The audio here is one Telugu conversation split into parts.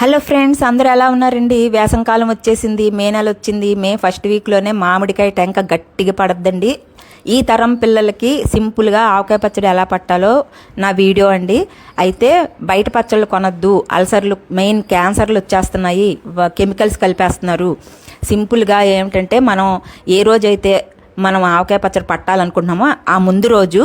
హలో ఫ్రెండ్స్ అందరూ ఎలా ఉన్నారండి? వేసంకాలం వచ్చేసింది మే నెల వచ్చింది. మే ఫస్ట్ వీక్లోనే మామిడికాయ టెంక గట్టిగా పడద్దండి. ఈ తరం పిల్లలకి సింపుల్గా ఆవకాయ పచ్చడి ఎలా పట్టాలో నా వీడియో అండి. అయితే బయట పచ్చళ్ళు కొనొద్దు అల్సర్లు మెయిన్ క్యాన్సర్లు వచ్చేస్తున్నాయి కెమికల్స్ కలిపేస్తున్నారు. సింపుల్గా ఏమిటంటే మనం ఏ రోజైతే మనం ఆవకాయ పచ్చడి పట్టాలనుకుంటున్నామో ఆ ముందు రోజు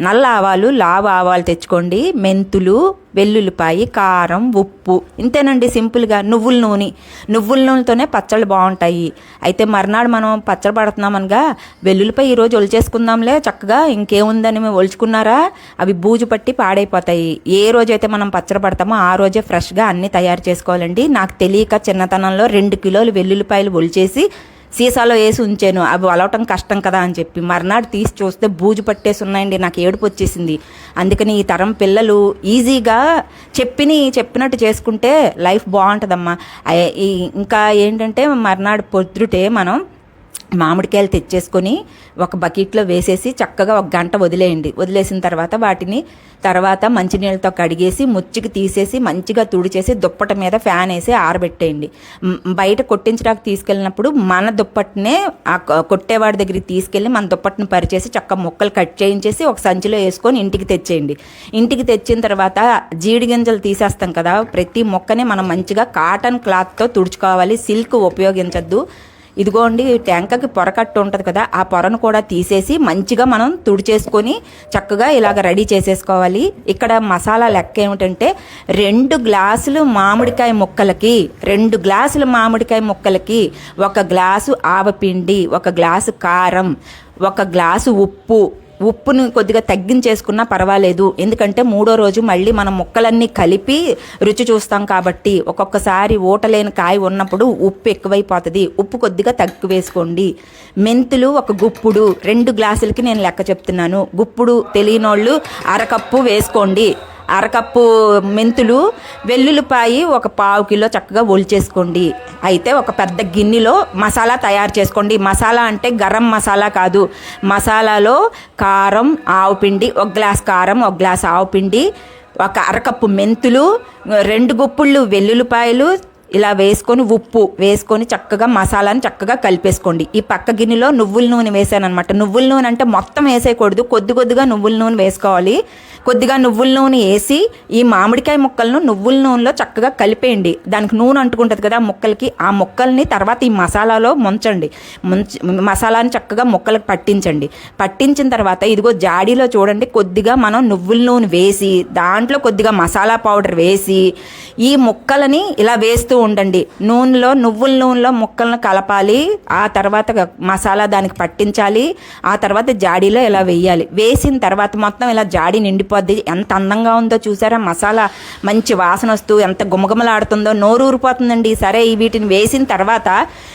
నల్ల ఆవాలు లావు ఆవాలు తెచ్చుకోండి. మెంతులు వెల్లుల్లిపాయి కారం ఉప్పు. ఇంతేనండి సింపుల్గా. నువ్వుల నూనె. నువ్వుల నూనెతోనే పచ్చళ్ళు బాగుంటాయి. అయితే మర్నాడు మనం పచ్చడి పడుతున్నామనగా వెల్లుల్లిపాయ ఈరోజు ఒలిచేసుకుందాంలే. చక్కగా ఇంకేముందని మేము ఒలుచుకున్నారా? అవి బూజు పట్టి పాడైపోతాయి. ఏ రోజైతే మనం పచ్చడి పడతామో ఆ రోజే ఫ్రెష్గా అన్నీ తయారు చేసుకోవాలండి. నాకు తెలియక చిన్నతనంలో రెండు కిలోలు వెల్లుల్లిపాయలు ఒలిచేసి సీసాలో వేసి ఉంచాను. అవి వలవటం కష్టం కదా అని చెప్పి మర్నాడు తీసి చూస్తే బూజు పట్టేసి ఉన్నాయండి. నాకు ఏడుపు వచ్చేసింది. అందుకని ఈ తరం పిల్లలు ఈజీగా చెప్పిని చెప్పినట్టు చేసుకుంటే లైఫ్ బాగుంటుందమ్మా. ఇంకా ఏంటంటే మర్నాడు పొద్దుటే మనం మామిడికాయలు తెచ్చేసుకొని ఒక బకెట్లో వేసేసి చక్కగా ఒక గంట వదిలేయండి. వదిలేసిన తర్వాత వాటిని తర్వాత మంచినీళ్ళతో కడిగేసి ముచ్చికి తీసేసి మంచిగా తుడిచేసి దుప్పట మీద ఫ్యాన్ వేసి ఆరబెట్టేయండి. బయట కొట్టించడానికి తీసుకెళ్ళినప్పుడు మన దుప్పట్నే ఆ కొట్టేవాడి దగ్గరికి తీసుకెళ్ళి మన దుప్పట్ని పరిచేసి చక్క ముక్కలు కట్ చేయించేసి ఒక సంచిలో వేసుకొని ఇంటికి తెచ్చేయండి. ఇంటికి తెచ్చిన తర్వాత జీడి గింజలు తీసేస్తాం కదా ప్రతి మొక్కని మనం మంచిగా కాటన్ క్లాత్తో తుడుచుకోవాలి. సిల్క్ ఉపయోగించద్దు. ఇదిగోండి టెంకకి పొర కట్టు ఉంటుంది కదా ఆ పొరను కూడా తీసేసి మంచిగా మనం తుడిచేసుకొని చక్కగా ఇలాగ రెడీ చేసేసుకోవాలి. ఇక్కడ మసాలా లెక్క ఏమిటంటే రెండు గ్లాసులు మామిడికాయ ముక్కలకి రెండు గ్లాసులు మామిడికాయ ముక్కలకి ఒక గ్లాసు ఆవపిండి ఒక గ్లాసు కారం ఒక గ్లాసు ఉప్పు ఉప్పును కొద్దిగా తగ్గించేసుకున్నా పర్వాలేదు. ఎందుకంటే మూడో రోజు మళ్ళీ మనం ముక్కలన్నీ కలిపి రుచి చూస్తాం కాబట్టి ఒక్కొక్కసారి ఊటలేని కాయ ఉన్నప్పుడు ఉప్పు ఎక్కువైపోతుంది. ఉప్పు కొద్దిగా తగ్గు వేసుకోండి. మెంతులు ఒక గుప్పుడు రెండు గ్లాసులకి నేను లెక్క చెప్తున్నాను. గుప్పుడు తెలియనోళ్ళు అరకప్పు వేసుకోండి. అరకప్పు మెంతులు వెల్లుల్లిపాయి ఒక పావు కిలో చక్కగా ఒలిచేసుకోండి అయితే ఒక పెద్ద గిన్నెలో మసాలా తయారు చేసుకోండి. మసాలా అంటే గరం మసాలా కాదు. మసాలాలో కారం ఆవు పిండి ఒక గ్లాస్ కారం ఒక గ్లాస్ ఆవు పిండి ఒక అరకప్పు మెంతులు రెండు గుప్పుళ్ళు వెల్లుల్లిపాయలు ఇలా వేసుకొని ఉప్పు వేసుకొని చక్కగా మసాలాని చక్కగా కలిపేసుకోండి. ఈ పక్క గిన్నెలో నువ్వుల నూనె వేసాను అనమాట నువ్వుల నూనె అంటే మొత్తం వేసేయకూడదు. కొద్ది కొద్దిగా నువ్వుల నూనె వేసుకోవాలి. కొద్దిగా నువ్వుల నూనె వేసి ఈ మామిడికాయ ముక్కలను నువ్వుల నూనెలో చక్కగా కలిపేయండి. దానికి నూనె అంటుకుంటుంది కదా ముక్కలకి. ఆ ముక్కల్ని తర్వాత ఈ మసాలాలో ముంచండి. ముంచి మసాలాని చక్కగా ముక్కలకు పట్టించండి. పట్టించిన తర్వాత ఇదిగో జాడీలో చూడండి. కొద్దిగా మనం నువ్వుల నూనె వేసి దాంట్లో కొద్దిగా మసాలా పౌడర్ వేసి ఈ ముక్కలని ఇలా వేస్తూ ఉండండి. నూనెలో నువ్వుల నూనెలో ముక్కలను కలపాలి. ఆ తర్వాత మసాలా దానికి పట్టించాలి. ఆ తర్వాత జాడీలో ఇలా వేయాలి. వేసిన తర్వాత మొత్తం ఇలా జాడీ నిండిపోద్ది. ఎంత అందంగా ఉందో చూసారా? మసాలా మంచి వాసన వస్తూ ఎంత గుమగుమలాడుతుందో నోరు ఊరిపోతుందండి. సరే వీటిని వేసిన తర్వాత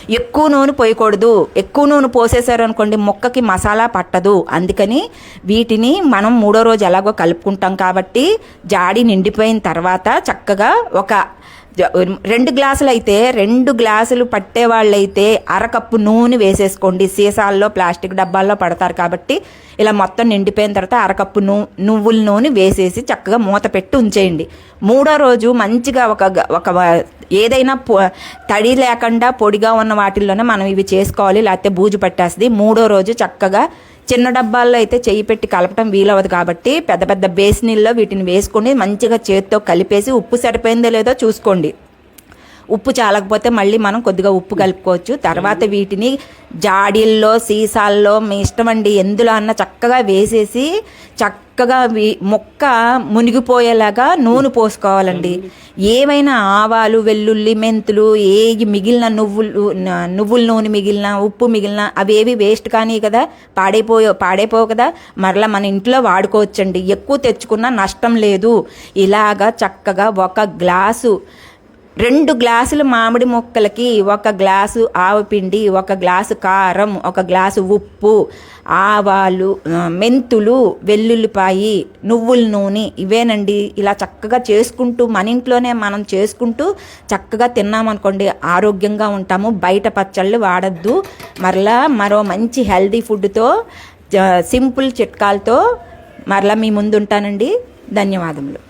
ఎక్కువ నూనె పోయకూడదు. ఎక్కువ నూనె పోసేసారు అనుకోండి ముక్కకి మసాలా పట్టదు. అందుకని వీటిని మనం మూడో రోజు ఎలాగో కలుపుకుంటాం కాబట్టి జాడి నిండిపోయిన తర్వాత చక్కగా ఒక రెండు గ్లాసులు అయితే రెండు గ్లాసులు పట్టే వాళ్ళైతే అరకప్పు నూనె వేసేసుకోండి. సీసాల్లో ప్లాస్టిక్ డబ్బాల్లో పడతారు కాబట్టి ఇలా మొత్తం నిండిపోయిన తర్వాత అరకప్పు నూ నువ్వుల నూనె వేసేసి చక్కగా మూత పెట్టి ఉంచేయండి. మూడో రోజు మంచిగా ఒక ఒక ఏదైనా పొ- తడి లేకుండా పొడిగా ఉన్న వాటిల్లోనే మనం ఇవి చేసుకోవాలి. లేకపోతే బూజు పట్టేస్తుంది. మూడో రోజు చక్కగా చిన్న డబ్బాల్లో అయితే చెయ్యి పెట్టి కలపటం వీలవదు కాబట్టి పెద్ద పెద్ద బేసినీల్లో వీటిని వేసుకొని మంచిగా చేతితో కలిపేసి ఉప్పు సరిపోయిందో లేదో చూసుకోండి. ఉప్పు చాలకపోతే మళ్ళీ మనం కొద్దిగా ఉప్పు కలుపుకోవచ్చు. తర్వాత వీటిని జాడీల్లో సీసాల్లో మీ ఇష్టం అండి. ఎందులో అన్న చక్కగా వేసేసి చక్క చక్కగా మొక్క మునిగిపోయేలాగా నూనె పోసుకోవాలండి. ఏవైనా ఆవాలు వెల్లుల్లి మెంతులు ఏ మిగిలిన నువ్వులు నువ్వుల నూనె మిగిలిన ఉప్పు మిగిలిన అవేవి వేస్ట్ కానీ కదా పాడైపోయో పాడైపోవు కదా మరలా మన ఇంట్లో వాడుకోవచ్చండి. ఎక్కువ తెచ్చుకున్నా నష్టం లేదు. ఇలాగా చక్కగా ఒక గ్లాసు రెండు గ్లాసులు మామిడి ముక్కలకి ఒక గ్లాసు ఆవపిండి ఒక గ్లాసు కారం ఒక గ్లాసు ఉప్పు ఆవాలు మెంతులు వెల్లుల్లిపాయి నువ్వుల నూనె ఇవేనండి. ఇలా చక్కగా చేసుకుంటూ మన ఇంట్లోనే మనం చేసుకుంటూ చక్కగా తిన్నామనుకోండి ఆరోగ్యంగా ఉంటాము. బయట పచ్చళ్ళు వాడద్దు. మరలా మరో మంచి హెల్దీ ఫుడ్తో సింపుల్ చిట్కాలతో మరలా మీ ముందు ఉంటానండి ధన్యవాదములు.